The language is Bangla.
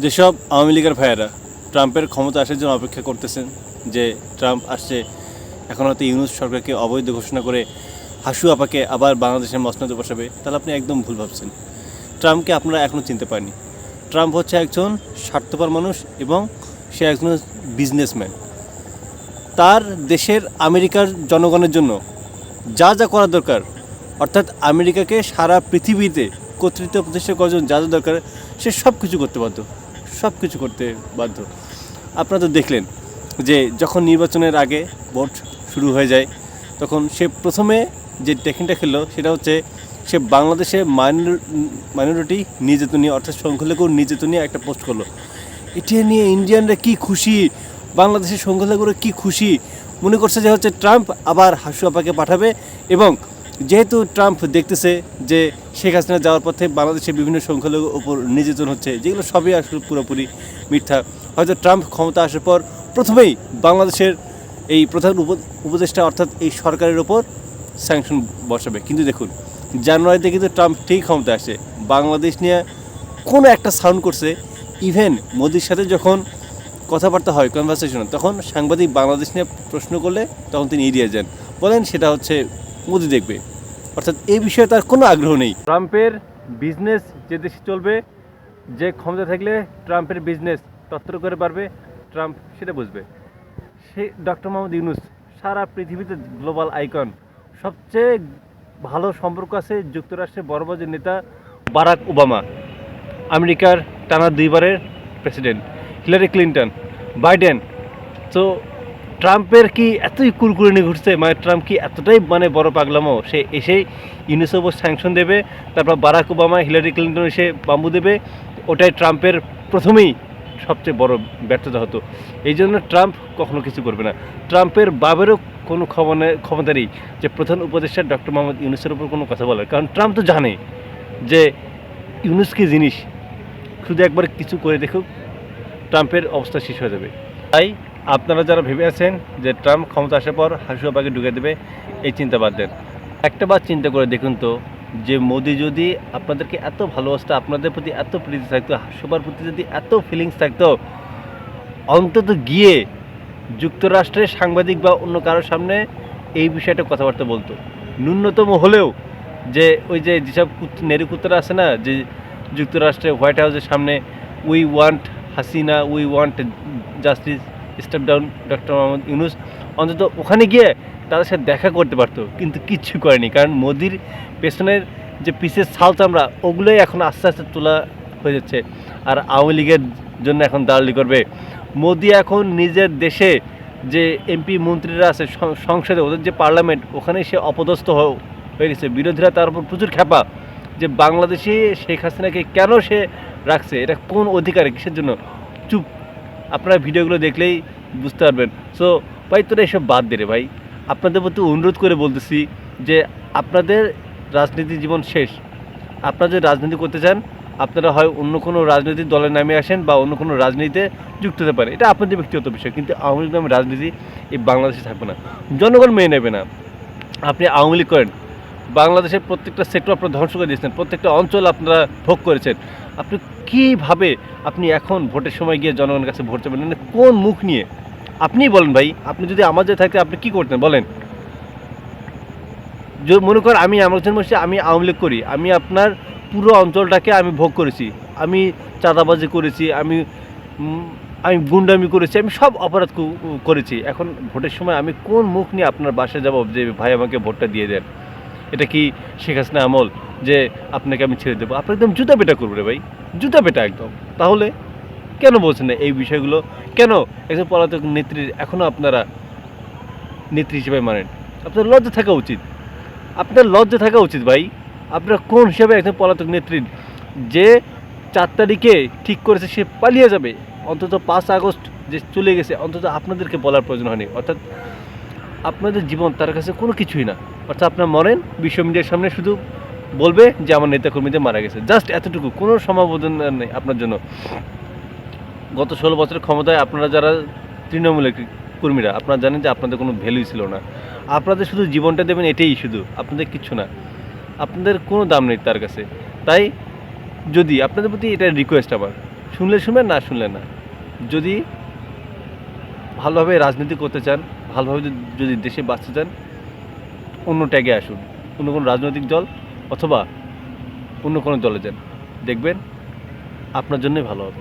যেসব আওয়ামী লীগের ভাইয়েরা ট্রাম্পের ক্ষমতা আসার জন্য অপেক্ষা করতেছেন, যে ট্রাম্প আসছে, এখন হয়তো ইউনুস সরকারকে অবৈধ ঘোষণা করে হাসু আপাকে আবার বাংলাদেশের মসনদে বসাবে, তাহলে আপনি একদম ভুল ভাবছেন। ট্রাম্পকে আপনারা এখনও চিনতে পারেনি ট্রাম্প হচ্ছে একজন স্বার্থপর মানুষ এবং সে একজন বিজনেসম্যান। তার দেশের আমেরিকার জনগণের জন্য যা যা করা দরকার, অর্থাৎ আমেরিকাকে সারা পৃথিবীতে কর্তৃত্ব প্রতিষ্ঠা করার জন্য যা যা দরকার সে সব কিছু করতে বাধ্য, সব কিছু করতে বাধ্য। আপনারা তো দেখলেন যে যখন নির্বাচনের আগে ভোট শুরু হয়ে যায়, তখন সে প্রথমে যে টেকনিকটা খেললো সেটা হচ্ছে সে বাংলাদেশে মাইনরিটি নির্যাতন অর্থাৎ সংখ্যালঘু নির্যাতন একটা পোস্ট করল। এটা নিয়ে ইন্ডিয়ানরা কি খুশি? বাংলাদেশের সংখ্যালঘুরা কি খুশি? মনে করছে যে হচ্ছে ট্রাম্প আবার হাসু আপাকে পাঠাবে এবং যেহেতু ট্রাম্প দেখতেছে যে শেখ হাসিনা যাওয়ার পথে বাংলাদেশের বিভিন্ন সংখ্যালঘুর উপর নির্যাতন হচ্ছে, যেগুলো সবই আসলে পুরোপুরি মিথ্যা। হয়তো ট্রাম্প ক্ষমতা আসার পর প্রথমেই বাংলাদেশের এই প্রধান উপ- উপদেষ্টা অর্থাৎ এই সরকারের ওপর স্যাংশন বসাবে। কিন্তু দেখুন, জানুয়ারিতে কিন্তু ট্রাম্প ঠিক ক্ষমতা আসে। বাংলাদেশ নিয়ে কোনো একটা সাউন্ড করছে। ইভেন মোদির সাথে যখন কথাবার্তা হয় কনভারসেশন তখন সাংবাদিক বাংলাদেশ নিয়ে প্রশ্ন করলে তখন তিনি এড়িয়ে যান। বলেন সেটা হচ্ছে মোদি দেখবে। অর্থাৎ এই বিষয়ে তার কোনো আগ্রহ নেই। ট্রাম্পের বিজনেস যে দেশে চলবে, যে ক্ষমতা থাকলে ট্রাম্পের বিজনেস তত্ত্ব করে পারবে ট্রাম্প সেটা বুঝবে। সে ডক্টর মোহাম্মদ ইউনুস, সারা পৃথিবীতে গ্লোবাল আইকন, সবচেয়ে ভালো সম্পর্ক আছে যুক্তরাষ্ট্রের বড় বড় নেতা বারাক ওবামা, আমেরিকার টানা দুইবারের প্রেসিডেন্ট, হিলারি ক্লিন্টন, বাইডেন। তো ট্রাম্পের কি এতই কুরকুরনি ঘুরছে মানে ট্রাম্প কি এতটাই মানে বড় পাগলামো? সে এসেই ইউনিসের উপর স্যাংশন দেবে, তারপর বারাক ওবামা, হিলারি ক্লিন্টন এসে বাম্বু দেবে, ওটাই ট্রাম্পের প্রথমেই সবচেয়ে বড় ব্যর্থতা হতো। এই জন্য ট্রাম্প কখনো কিছু করবে না। ট্রাম্পের বাবেরও কোনো ক্ষমতা নেই যে প্রধান উপদেষ্টা ডক্টর মোহাম্মদ ইউনুসের উপর কোনো কথা বলার কারণ ট্রাম্প তো জানে যে ইউনুস কি জিনিস, শুধু একবার কিছু করে দেখুক, ট্রাম্পের অবস্থা শেষ হয়ে যাবে। তাই আপনারা যারা ভেবে আছেন যে ট্রাম্প ক্ষমতা আসার পর হাসুয়া পাখি ঢুকে দেবে, এই চিন্তা বাদ দেন একটা বার চিন্তা করে দেখুন তো, যে মোদি যদি আপনাদেরকে এত ভালোবাসতো, আপনাদের প্রতি এত প্রীতি থাকতো হাস্যবার প্রতি যদি এত ফিলিংস থাকতো, অন্তত গিয়ে যুক্তরাষ্ট্রের সাংবাদিক বা অন্য কারোর সামনে এই বিষয়টা কথাবার্তা বলতো। ন্যূনতম হলেও যে ওই যে যেসব নেরু কুত্তরা আছে না, যে যুক্তরাষ্ট্রে হোয়াইট হাউসের সামনে we want Hasina we want justice step down doctor Mohammad Yunus অন্তত ওখানে গিয়ে তাদের সাথে দেখা করতে পারতো, কিন্তু কিচ্ছু করেনি। কারণ মোদির পেছনের যে পিসের ছাল চামড়া ওগুলোই এখন আস্তে আস্তে তোলা হয়ে যাচ্ছে। আর আওয়ামী লীগের জন্য এখন দালালি করবে। মোদি এখন নিজের দেশে যে এমপি মন্ত্রীরা আছে সংসদে, ওদের যে পার্লামেন্ট, ওখানে সে অপদস্থ হয়ে গেছে। বিরোধীরা তার উপর প্রচুর খ্যাপা। যে বাংলাদেশি শেখ হাসিনাকে কেন সে রাখছে, এটা কোন অধিকারে, কিসের জন্য? চুপ আপনারা ভিডিওগুলো দেখলেই বুঝতে পারবেন। সো ভাই তোরা এসব বাদ দে রে ভাই। আপনাদের প্রতি অনুরোধ করে বলতেছি যে আপনাদের রাজনীতি জীবন শেষ। আপনারা যদি রাজনীতি করতে চান, আপনারা হয় অন্য কোনো রাজনৈতিক দলে নামে আসেন বা অন্য কোনো রাজনীতিতে যুক্ত হতে পারে এটা আপনাদের ব্যক্তিগত বিষয়, কিন্তু আওয়ামী লীগ নামে রাজনীতি এই বাংলাদেশে থাকবে না। জনগণ মেনে নেবে না। আপনি আওয়ামী লীগ করেন। বাংলাদেশের প্রত্যেকটা সেক্টর আপনারা ধ্বংস করে দিয়েছেন। প্রত্যেকটা অঞ্চল আপনারা ভোগ করেছেন। আপনি কীভাবে আপনি এখন ভোটের সময় গিয়ে জনগণের কাছে ভোট চাবেন মানে কোন মুখ নিয়ে? আপনিই বলেন ভাই, আপনি যদি আমার যে থাকতে আপনি কি করতেন? বলেন। মনে করেন আমি আমার জন্য বসে আমি আওয়ামী লীগ করি, আমি আপনার পুরো অঞ্চলটাকে আমি ভোগ করেছি, আমি চাঁদাবাজি করেছি, আমি আমি গুন্ডামি করেছি, আমি সব অপরাধ করেছি। এখন ভোটের সময় আমি কোন মুখ নিয়ে আপনার বাসায় যাব যে ভাই আমাকে ভোটটা দিয়ে দেন? এটা কি শেখ হাসিনা আমল? যে আপনাকে আমি ছেড়ে দেবো। আপনি একদম জুতা পেটা করব রে ভাই। জুতা পেটা একদম। তাহলে কেন বলছেন না এই বিষয়গুলো? কেন একজন পলাতক নেত্রীর এখনও আপনারা নেত্রী হিসেবে মানেন? আপনার লজ্জা থাকা উচিত। আপনার লজ্জা থাকা উচিত ভাই। আপনার কোন হিসাবে একজন পলাতক নেত্রীর যে চার তারিখে ঠিক করেছে সে পালিয়ে যাবে? অন্তত পাঁচ আগস্ট যে চলে গেছে, অন্তত আপনাদেরকে বলার প্রয়োজন হয়নি। অর্থাৎ আপনাদের জীবন তার কাছে কোনো কিছুই না। অর্থাৎ আপনার মরেন, বিশ্ব মিডিয়ার সামনে শুধু বলবে যে আমার নেতাকর্মীদের মারা গেছে। জাস্ট এতটুকু, কোনো সমাবোধন নেই আপনার জন্য। গত ষোলো বছরের ক্ষমতায় আপনারা যারা তৃণমূলের কর্মীরা, আপনারা জানেন যে আপনাদের কোনো ভ্যালুই ছিল না। আপনাদের শুধু জীবনটা দেবেন এটাই শুধু, আপনাদের কিচ্ছু না। আপনাদের কোনো দাম নেই তার কাছে। তাই যদি আপনাদের প্রতি এটা রিকোয়েস্ট আবার, শুনলে শুনবেন, না শুনলে না। যদি ভালোভাবে রাজনীতি করতে চান, ভালোভাবে যদি দেশে বাঁচতে চান, অন্য ট্যাগে আসুন। অন্য কোনো রাজনৈতিক দল অথবা অন্য কোনো দলে যান। দেখবেন আপনার জন্যই ভালো হবে।